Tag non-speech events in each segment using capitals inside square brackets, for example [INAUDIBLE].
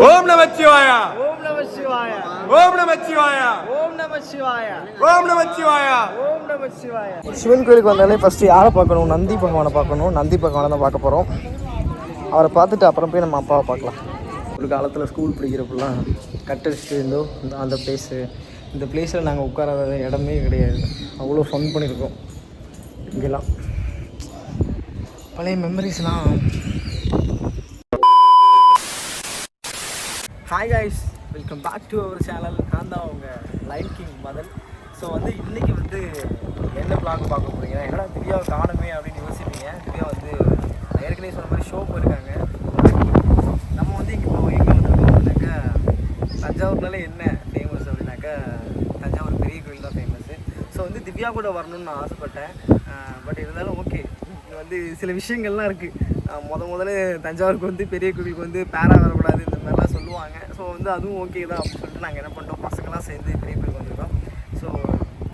ஓம் நமச்சிவாயா ஓம் நம சிவாய. ஓம் நமச்சிவாயா ஓம் நம சிவாய. ஓம் நமச்சிவாயா ஓம் நம சிவாய. சிவன் கோயிலுக்கு வந்தாலே ஃபஸ்ட்டு யாரை பார்க்கணும்? நந்தி பகவானை பார்க்கணும். நந்தி பகவானை தான் பார்க்க போகிறோம் அவரை பார்த்துட்டு அப்புறம் போய் நம்ம அப்பாவை பார்க்கலாம். ஒரு காலத்தில் ஸ்கூல் படிக்கிறப்பெல்லாம் கட்டடிச்சுட்டு இருந்தோம் இந்த அந்த பிளேஸு இந்த பிளேஸில் நாங்கள் உட்காராத இடமே கிடையாது. அவ்வளோ ஃபன் பண்ணியிருக்கோம். இங்கெல்லாம். பழைய மெமரிஸ்லாம் hi guys welcome back to our channel நான் தான் உங்கள் லைன் கிங் மதன். ஸோ வந்து இன்றைக்கி வந்து என்ன பிளாக் பார்க்க போகிறீங்க என்னடா திவ்யாவை காணுமே அப்படின்னு யோசிப்பீங்க. திவ்யா வந்து ஏற்கனவே சொன்ன மாதிரி ஷோ போயிருக்காங்க நம்ம வந்து இங்கே இப்போ எங்கே வந்திருக்கோம் தஞ்சாவூர்னால என்ன ஃபேமஸ் அப்படின்னாக்கா தஞ்சாவூர் பெரிய கோயில் தான் ஃபேமஸ்ஸு ஸோ வந்து திவ்யா கூட வரணும்னு நான் ஆசைப்பட்டேன். பட் இருந்தாலும் ஓகே இங்கே வந்து சில விஷயங்கள்லாம் இருக்குது முத முதல்ல தஞ்சாவூருக்கு வந்து பெரிய கோவிலுக்கு வந்து பேரா வரக்கூடாது இந்த மாதிரிலாம் சொல்லுவாங்க. ஸோ வந்து அதுவும் ஓகே தான் அப்படின்னு சொல்லிட்டு நாங்கள் என்ன பண்ணிட்டோம்? பசங்களாம் சேர்ந்து பெரிய கோவிலுக்கு வந்திருக்கோம். ஸோ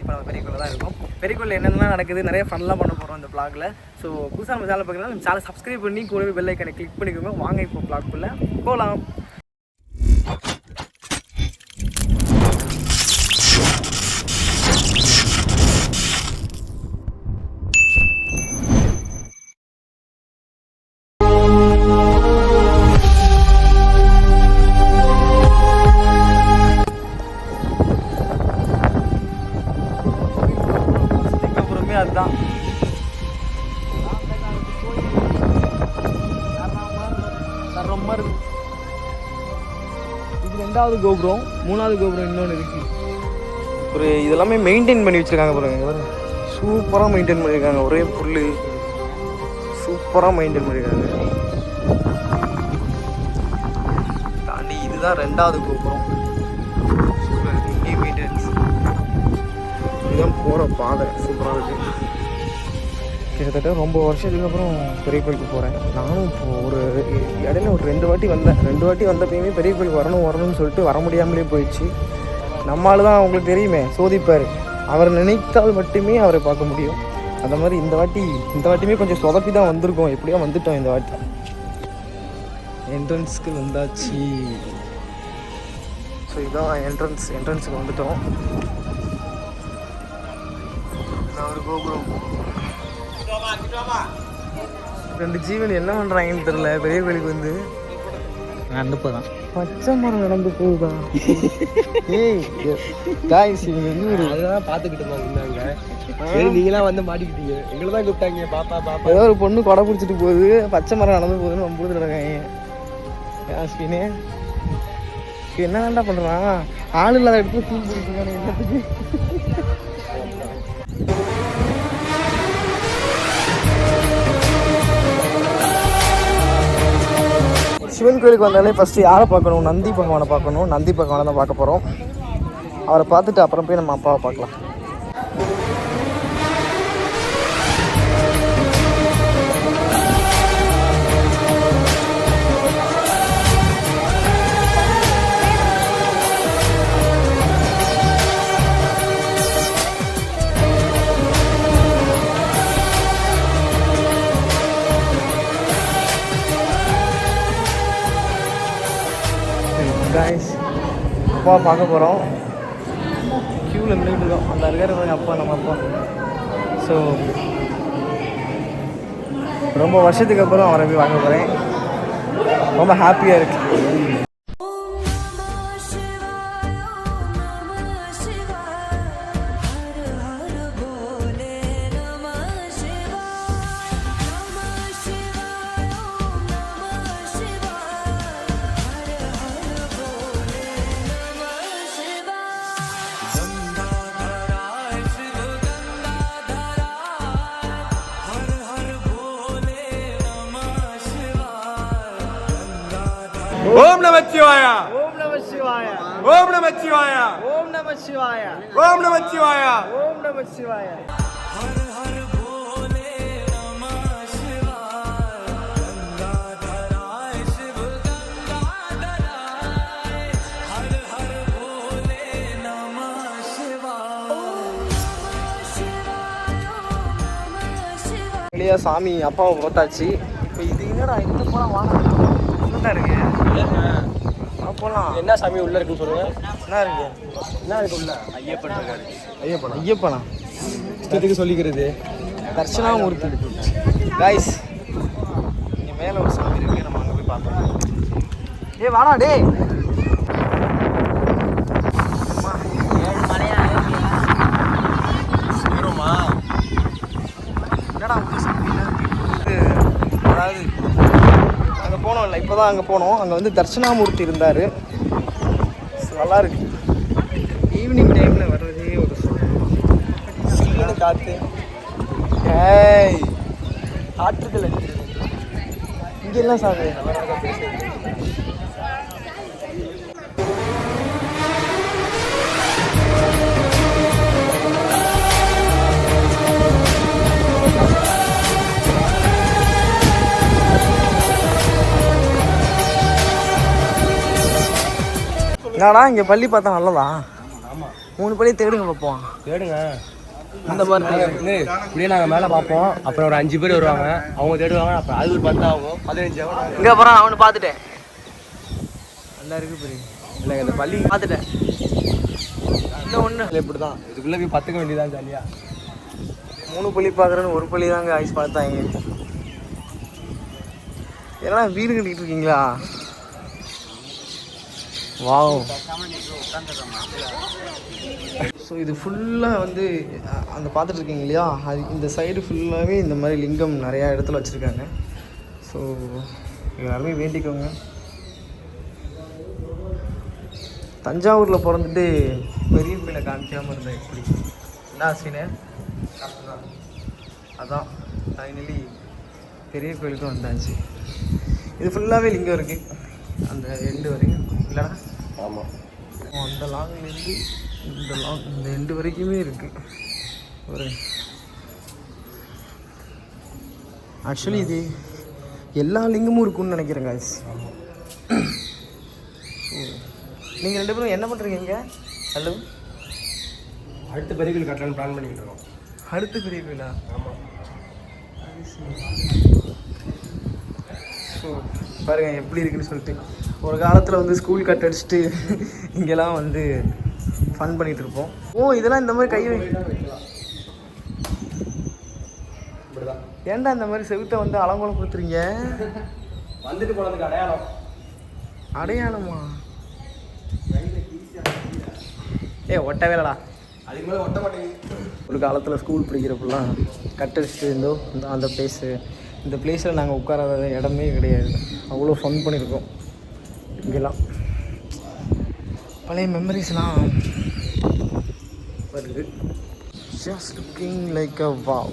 இப்போ நம்ம பெரிய கோவில் தான் இருக்கோம். பெரிய கோயிலில் என்னென்னலாம் நடக்குது? நிறைய ஃபன்லாம் பண்ண போகிறோம் இந்த பிளாகில் ஸோ புதுசாக நம்ம சேனல் பார்க்கலாம் நம்ம சேனல் சப்ஸ்கிரைப் பண்ணி கூடவே பெல் ஐக்கனை கிளிக் பண்ணிக்கோங்க. வாங்க இப்போ vlogக்குள்ளே போகலாம் கோபுரம் மூணாவது கோபுரம் இன்னொன்று இருக்கு. ஒரு இதெல்லாமே மெயின்டைன் பண்ணி வச்சிருக்காங்க பாருங்க சூப்பராக மெயின்டைன் பண்ணியிருக்காங்க ஒரே புல் சூப்பராக மெயின்டைன் பண்ணியிருக்காங்க தாண்டி இதுதான் ரெண்டாவது கோபுரம். சூப்பராக இங்கே மெயின்டெனன்ஸ் இதுதான் போகிற பாதை. சூப்பராக இருக்குது கிட்டத்தட்ட ரொம்ப வருஷத்துக்கு அப்புறம் பெரிய கோயிலுக்கு போகிறேன் நானும் இப்போ ஒரு இடையில ஒரு ரெண்டு வாட்டி வந்தேன். ரெண்டு வாட்டி வந்தப்பயுமே பெரிய கோயிலுக்கு வரணும் வரணும்னு சொல்லிட்டு வர முடியாமலே போயிடுச்சு. நம்மளால தான் அவங்களுக்கு தெரியுமே சோதிப்பார். அவர் நினைத்தால் மட்டுமே அவரை பார்க்க முடியும். அந்த மாதிரி இந்த வாட்டி இந்த வாட்டியுமே கொஞ்சம் சொதப்பி தான் வந்திருக்கோம். எப்படியோ வந்துட்டோம் இந்த வாட்டி. என்ட்ரன்ஸ்க்கு வந்தாச்சு. ஸோ இதான் என்ட்ரன்ஸ் என்ட்ரன்ஸுக்கு வந்துட்டோம். நான் ஒரு கோபுரம். ரெண்டு ஜீவன் என்ன பண்றாங்கன்னு தெரியல. பெரிய கோயிலுக்கு வந்து. அனுப்புதான் பச்சை மரம் நடந்து போகுதா? ஏய் காய்ஸ் இவங்க வந்து ஒரு பார்த்துக்கிட்டு இருந்தாங்க சரி நீங்களாம் வந்து மாட்டிக்கிட்டீங்க. எங்களை தான் கூப்பிட்டாங்க. பாப்பா பாப்பா. ஏதோ ஒரு பொண்ணு கொடை பிடிச்சிட்டு போகுது. பச்சை மரம் நடந்து போகுதுன்னு நம்ம இருக்காங்க. யாஸ்பினே என்ன தான்டா பண்றான்? ஆள் இல்லாத இடத்துல தூக்கி பிடிச்சிருக்கானே என்னத்துக்கு? சிவன் கோயிலுக்கு வந்தாலே ஃபஸ்ட்டு யாரை பார்க்கணும்? நந்தி பகவானை பார்க்கணும். நந்தி பகவானை தான் பார்க்க போகிறோம் அவரை பார்த்துட்டு அப்புறம் போய் நம்ம அப்பாவை பார்க்கலாம். காய்ஸ் அப்பா பார்க்க போகிறோம் க்யூவில் நின்றுட்டு இருக்கோம். அந்த இருக்காரு பாருங்க அப்பா நம்ம அப்பா. ஸோ ரொம்ப வருஷத்துக்கு அப்புறம் அவரை போய் வாங்க போகிறேன் ரொம்ப ஹாப்பியாக இருக்குது ஓம் நமச்சிவாயா ஓம் நம சிவாய. ஓம் நமச்சிவாயா ஓம் நம சிவாய. ஓம் நமச்சிவாயா ஓம் நம சிவாய. சாமி அப்பாவை பார்த்தாச்சு. இப்போ இது என்னடா இந்த போனால் வாங்க இருக்கு? போகலாம் என்ன சாமி உள்ள இருக்குன்னு சொல்லுங்க. என்ன இருக்கு? என்ன இருக்கு உள்ள? ஐயப்பன் இருக்காரு. ஐயப்பனா? ஐயப்பனா? இஷ்டத்துக்கு சொல்லிக்கிறது. தர்ஷனாமூர்த்தி காய்ஸ் இங்கே மேலே ஒரு சாமி இருக்கு. நம்ம அங்கே போய் பார்ப்போம் ஏய் வாடா டேய். இப்போ தான் அங்கே போனோம். அங்கே வந்து தர்ஷனாமூர்த்தி இருந்தார். நல்லா இருக்கு ஈவினிங் டைமில் வர்றதே ஒரு சில்லுன்னு காற்று ஏய் ஆற்றுகள் அடிக்கிறது இங்கே எல்லாம் சாமி என்னடா இங்கே பள்ளி பார்த்தா நல்லதா? ஆமா மூணு பள்ளி தேடுங்க பார்ப்போம் தேடுங்க. இந்த மாதிரி இப்படியே நாங்கள் மேலே பார்ப்போம். அப்புறம் ஒரு அஞ்சு பேர் வருவாங்க. அவங்க தேடுவாங்க அப்புறம் அது ஒரு பத்து ஆகும். பதினஞ்சு ஆகும். இங்கே அப்புறம் அவனை பார்த்துட்டேன். நல்லா இருக்கு பெரிய இல்லைங்க இந்த பள்ளி பார்த்துட்டேன். இன்னும் ஒன்று இப்படி தான் இதுக்குள்ளே போய் பத்துக்க வேண்டியதான் ஜாலியா. மூணு பள்ளி பார்க்குறேன்னு ஒரு பள்ளி தாங்க ஐஸ் பார்த்தாங்க. எல்லாம் வீடு கட்டிட்டு இருக்கீங்களா? வாவ் ஸோ இது ஃபுல்லாக வந்து அந்த பார்த்துட்டு இருக்கீங்க இல்லையா? அது இந்த சைடு ஃபுல்லாகவே இந்த மாதிரி லிங்கம் நிறையா இடத்துல வச்சுருக்காங்க. ஸோ எல்லாருமே வேண்டிக்கோங்க. தஞ்சாவூரில் பிறந்துட்டு பெரிய கோயிலை காமிக்காமல் இருந்தேன் எப்படி? என்ன சீனு அதான் ஃபைனலி பெரிய கோயிலுக்கும் வந்தாச்சு. இது ஃபுல்லாகவே லிங்கம் இருக்குது அந்த எண்டு வரைக்கும் இல்லைடா? ஆமாம் அந்த லாங்லேருந்து இந்த லாங் இந்த எண்டு வரைக்குமே இருக்குது ஒரு. ஆக்சுவலி இது எல்லா லிங்கமும் இருக்கும்னு நினைக்கிறேன் guys. நீங்கள் ரெண்டு பேரும் என்ன பண்ணுறீங்க இங்கே? ஹலோ அடுத்த பெரிய கோயில் பிளான் பண்ணிக்கிட்டு இருக்கோம். அடுத்த பெரிய கோயிலா ஆமாம் ஸோ பாருங்க எப்படி இருக்குன்னு சொல்லிட்டு. ஒரு காலத்தில் வந்து ஸ்கூல் கட் அடிச்சுட்டு இங்கெல்லாம் வந்து ஃபன் பண்ணிட்டு இருப்போம். ஓ இதெல்லாம் இந்த மாதிரி கை ஏன்டா இந்த மாதிரி செவுத்தை வந்து அலங்கோலம் கொடுத்துறீங்க? வந்துட்டு போனதுக்கு அடையாளம். அடையாளமா? ஏ ஒட்ட வேலடா. அதுக்கு மேலே ஒட்ட மாட்டேங்குது. ஒரு காலத்தில் ஸ்கூல் படிக்கிறப்பெல்லாம் கட் அடிச்சுட்டு இருந்தோ இந்த அந்த பிளேஸு இந்த பிளேஸில் நாங்கள் உட்காராத இடமே கிடையாது. அவ்வளோ ஃபன் பண்ணியிருக்கோம் இங்கெல்லாம். பழைய மெமரிஸ்லாம் வருது. Just looking like a wow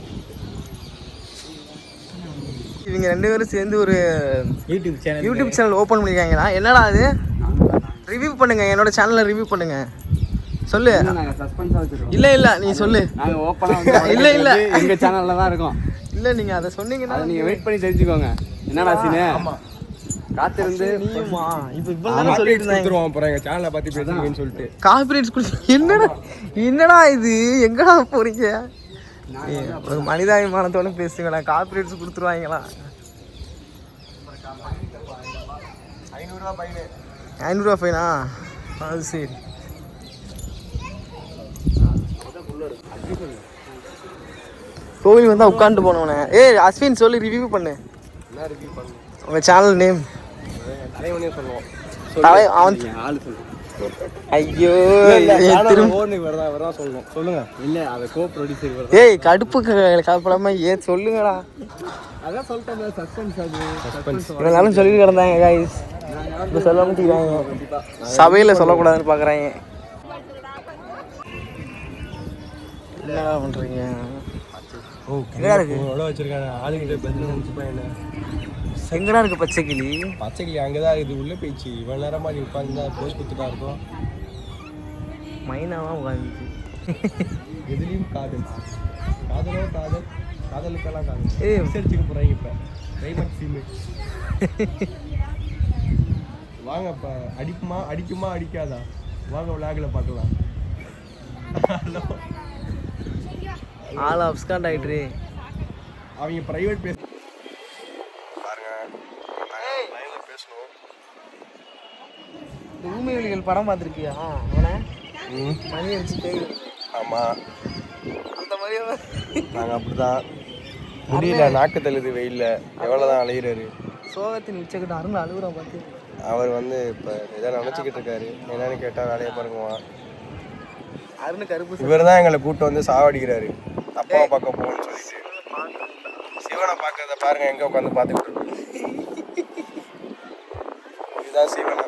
இவங்க ரெண்டு பேரும் சேர்ந்து ஒரு YouTube channel YouTube channel open பண்ணியிருக்காங்களா என்னடா அது? ரிவ்யூ பண்ணுங்க. என்னோட சேனலை ரிவ்யூ பண்ணுங்க. சொல்லு. இல்ல இல்ல நீ சொல்லு. இல்ல, இல்ல. எங்கள் சேனலில் தான் இருக்கோம். இல்ல நீங்க அதை சொன்னீங்கன்னா நீங்கள் வெயிட் பண்ணி தெரிஞ்சுக்கோங்க. என்னடா சீனு? காத்திருந்து நீயுமா? இப்ப இவ்வளவு நேரம் சொல்லிட்டு இருந்தாங்க. அப்புறம் எங்கள் சேனலை பற்றி பேசுவீங்கன்னு சொல்லிட்டு. காப்பிரைட்ஸ் குடி என்னடா என்னடா இது? எங்கடா போறீங்க? ஏய், ஒரு மனிதாபிமானத்தோட பேசுங்களா காப்பிரைட்ஸ் கொடுத்துருவாங்களா? ஐநூறுரூவா ஃபைனா அது சரி. கோவில் வந்தா உட்காந்துட்டு போனவனே. ஏய் அஸ்வின் சொல்லி ரிவ்யூ பண்ணு. என்ன ரிவ்யூ பண்ணணும் உங்க சேனல் நேம் தலைவனே சொல்லுவோம் தலை அவன் ஆள் சொல்லு. ஐயோ சொல்லுங்க. இல்லை அதை கோ ப்ரொடியூசர் வருது ஏய் கடுப்பு கலப்படாம ஏன் சொல்லுங்கடா. அதான் சொல்லிட்டேன் சஸ்பென்ஸ் அது. இருந்தாலும் சொல்லிட்டு கிடந்தாங்க காய்ஸ் இப்போ சொல்ல மாட்டேங்கிறாங்க. சபையில் சொல்லக்கூடாதுன்னு பார்க்குறாங்க என்னடா பண்ணுறீங்க ஓ எங்கடா இருக்கு? எவ்வளோ வச்சிருக்காங்க? ஆளுங்கிட்ட பதில் பையனை எங்கடா இருக்கு பச்சை கிளி பச்சைக்கிளி அங்கே தான் இருக்குது. உள்ளே போயிடுச்சு. இவ்வளோ நேரமாக நீ உட்காந்து போஸ்ட் கொடுத்துட்டா இருக்கும். மைனாவா உட்காந்துச்சு எதுலேயும் காதல். காதலோ காதல் காதலுக்கெல்லாம் காதல். ஏய். விசாரிச்சுக்க போகிறாங்க இப்போ. கிளைமேட் சீனு வாங்க இப்போ அடிக்குமா? அடிக்குமா? அடிக்காதா? வாங்க விளாகில் பார்க்கலாம். [LAUGHS] ஹலோ ஆள் அப்ஸ்காண்ட் ஆயிட்டு அவங்க ப்ரைவேட் பேச பாருங்க. லைனில் பேசணும். ஊமைகளிகள் படம் பார்த்துருக்கியா? அவனை? மணி அடிச்சு பேய். ஆமாம் அந்த மாதிரி நாங்கள் அப்படிதான். முடியல நாக்கு தள்ளுது வெயில்ல. எவ்வளோதான் அலையிறாரு. சோகத்தின் உச்சக்கட்ட அருண் அழுகுறான் பார்த்து அவர் வந்து இப்போ எதை நினச்சிக்கிட்டு இருக்காரு. என்னன்னு கேட்டால் வேலையை பாருங்கம்மா அருண் கருப்பு இவர் தான் எங்களை கூட்டு வந்து சாவடிக்கிறாரு. அப்பாவை பார்க்க போகணும்னு சொல்லிட்டு. சிவனை பார்க்கறத பாருங்க எங்க உட்காந்து பார்த்துக்கிட்டு. இதுதான் சிவனா.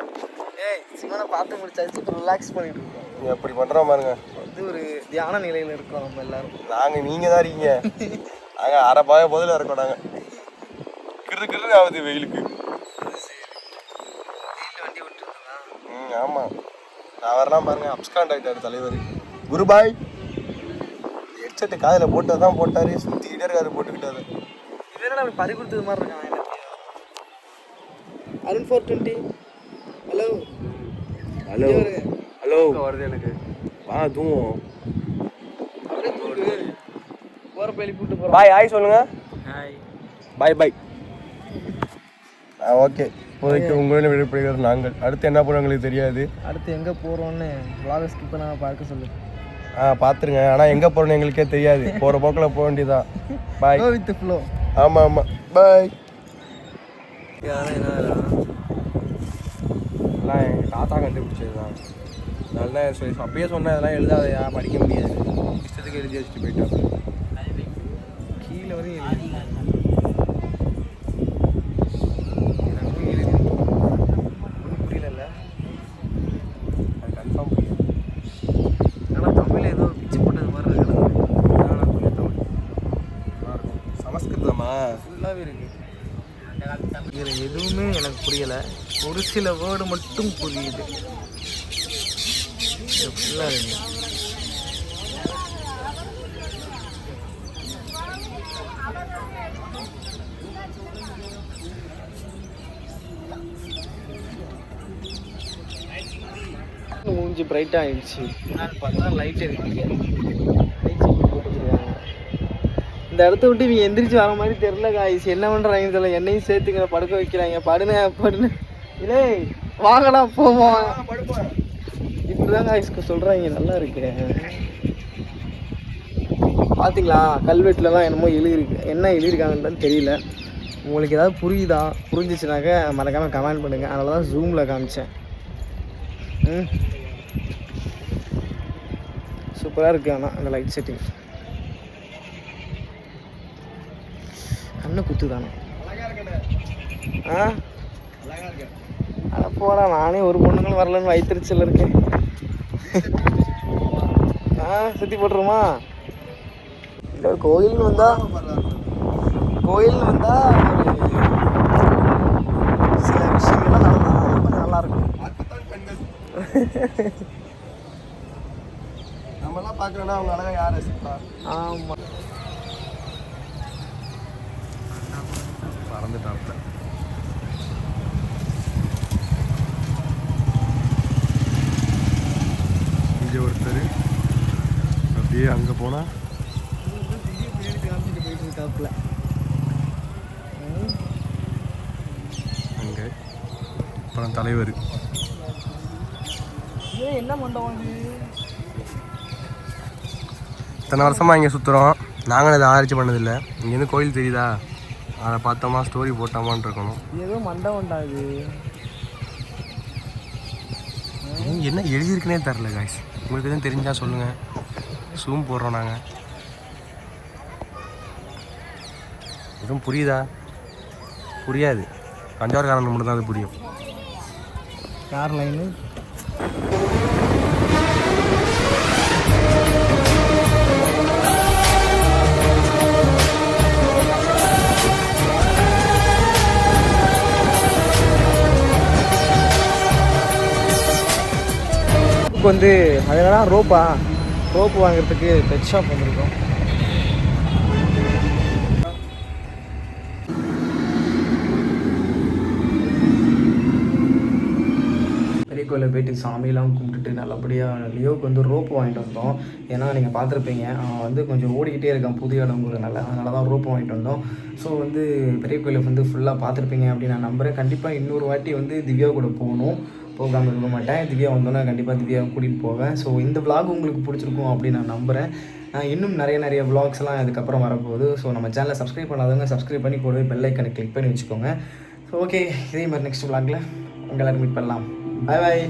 ஏய் சிவனை பார்த்து முடிச்சாச்சு இப்போ ரிலாக்ஸ் பண்ணிட்டு இருக்கோம். நீ அப்படி பண்றோம் பாருங்க. வந்து ஒரு தியான நிலையில இருக்கோம் நம்ம எல்லாரும். நாங்க நீங்க தான் இருக்கீங்க. நாங்க அரை பாய பதில இருக்கோம் நாங்க. கிரு கிரு ஆகுது வெயிலுக்கு. ம் ஆமா. அவரெல்லாம் பாருங்க அப்ஸ்காண்ட் ஆயிட்டாரு தலைவர். குருபாய். ஹெட்செட் காதில் போட்டு தான் போட்டாரு சுத்திக்கிட்டே இருக்காரு போட்டுக்கிட்டாரு. என்ன அப்படி பறி கொடுத்தது மாதிரி இருக்கான் எனக்கு Arun four twenty hello hello hello வருது எனக்கு. வா தூங்குவோம். போகிற பள்ளி கூப்பிட்டு போகிறோம் பாய் ஹாய் சொல்லுங்க. ஹாய் பாய் பாய் ஓகே இப்போதைக்கு உங்களிடம் விடைபெறுகிறது நாங்கள். அடுத்து என்ன எங்களுக்கு தெரியாது. அடுத்து எங்கே போகிறோன்னு vlog ஸ்கிப் பண்ணாம பார்க்க சொல்லு. ஆ பார்த்துருங்க ஆனால் எங்கே போகிறோன்னு எங்களுக்கே தெரியாது. போகிற போக்கில் போக வேண்டியதான் பாய் வித் ஃப்ளோ ஆமாம் ஆமாம் பாய் எல்லாம் எங்கள் தாத்தா கண்டுபிடிச்சது தான் நல்லா சொல்லி அப்பயே சொன்னேன் அதெல்லாம் எழுதாதையா? படிக்க முடியாது. இஷ்டத்துக்கு எழுதி வச்சுட்டு போயிட்டோம். கீழே வரையும் எழுதி எனக்கும் எழுதி ஒன்றும் புரியல அது கன்ஃபார்ம் புரியும் ஆனால் தமிழ் ஏதோ பிச்சு போட்டது மாதிரி இருக்குது அதனால புரியும் தமிழ் நல்லா இருக்கும் சமஸ்கிருதமா ஃபுல்லாகவே இருக்கு இதில் எதுவுமே எனக்கு புரியலை. ஒரு சில வேர்டு மட்டும் புரியுது. ஃபுல்லாக இருக்கு மூஞ்சி பிரைட்டாக ஆயிடுச்சு. நான் பார்த்தா லைட் போட்டுருக்காங்க இந்த இடத்த விட்டு இவங்க எந்திரிச்சு வர மாதிரி தெரில காய்ஸ் என்ன பண்ணுறாங்கன்னு தெரியல. என்னையும் சேர்த்துக்கிற படுக்க வைக்கிறாங்க. படுன படுன. இல்லை வாங்கடா போவோம். இப்படிதான் காய்ஸ் சொல்கிறாங்க நல்லா இருக்கு. பார்த்தீங்களா கல்வெட்டுலலாம் என்னமோ எழுதிருக்கு என்ன எழுதியிருக்காங்கன்னு தெரியல. உங்களுக்கு ஏதாவது புரியுதா? புரிஞ்சிச்சுனாக்க மறக்காமல் கமெண்ட் பண்ணுங்கள் அதனால தான் ஜூமில் காமிச்சேன். ம். சூப்பராக இருக்கு ஆனால் அந்த லைட் செட்டிங் கண்ணு குத்து தானே ஆ? அட போடா நானே ஒரு பொண்ணுங்களும் வரலன்னு வயிற்றுச்சல் இருக்கேன் ஆ சுற்றி போட்டுருமா இல்லை கோயில்னு வந்தா கோயில்னு வந்தா ஒரு சில விஷயங்கள்லாம் நடந்தா கொஞ்சம் நல்லா இருக்கும் நம்மலாம் பார்க்கலன்னா அவங்க அழகாக யார் ரசிப்பா? ஆமாம் பறந்துட்டாப்ல இங்கே ஒருத்தர் அப்படியே அங்கே போனால் அங்கே அப்புறம் தலைவர். ஏன் என்ன மண்டபம் இது? இத்தனை வருஷமாக இங்கே சுற்றுறோம் நாங்களும் இதை ஆராய்ச்சி பண்ணதில்லை. இங்கேருந்து கோயில் தெரியுதா? அதை பார்த்தோமா ஸ்டோரி போட்டோமான்னு இருக்கணும். ஏதோ மண்டபம்டா இது. என்ன எழுதியிருக்குனே தெரில காய்ஸ் உங்களுக்கு எதுவும் தெரிஞ்சால் சொல்லுங்கள் சூம் போடுறோம் நாங்கள் எதுவும் புரியுதா? புரியாது. தஞ்சாவூர்காரனுக்கு மட்டும் தான் அது புரியும். கார் லைனு ரோப் வந்து அதெல்லாம் என்னன்னா ரோப்பா? ரோப்பு வாங்குறதுக்கு பெட் ஷாப் வந்திருக்கோம் பெரிய கோயிலில் போயிட்டு சாமியெல்லாம் கும்பிட்டுட்டு நல்லபடியாக லியோவுக்கு வந்து ரோப் வாங்கிட்டு வந்தோம். ஏன்னா நீங்கள் பார்த்துருப்பீங்க அவன் வந்து கொஞ்சம் ஓடிக்கிட்டே இருக்கான் புது இடங்கிறதுனால அதனால தான் ரோப் வாங்கிட்டு வந்தோம். ஸோ வந்து பெரிய கோயிலை வந்து ஃபுல்லாக பார்த்துருப்பீங்க அப்படின்னு நான் நம்புகிறேன் கண்டிப்பாக இன்னொரு வாட்டி வந்து திவ்யா கூட போகணும். போகாமல் இருக்க மாட்டேன். திவ்யா வந்தோன்னா கண்டிப்பாக திவ்யா கூட்டிகிட்டு போவேன். ஸோ இந்த vlog உங்களுக்கு பிடிச்சிருக்கும் அப்படின்னு நான் நம்புகிறேன் இன்னும் நிறைய நிறைய vlogsலாம் இதுக்கப்புறம் வரப்போகுது. ஸோ நம்ம சேனலை சப்ஸ்கிரைப் பண்ணாதவங்க சப்ஸ்கிரைப் பண்ணி கூட பெல் ஐக்கனை கிளிக் பண்ணி வச்சுக்கோங்க. ஸோ ஓகே இதே மாதிரி நெக்ஸ்ட் vlogல உங்க எல்லாரும் மீட் பண்ணலாம். Bye bye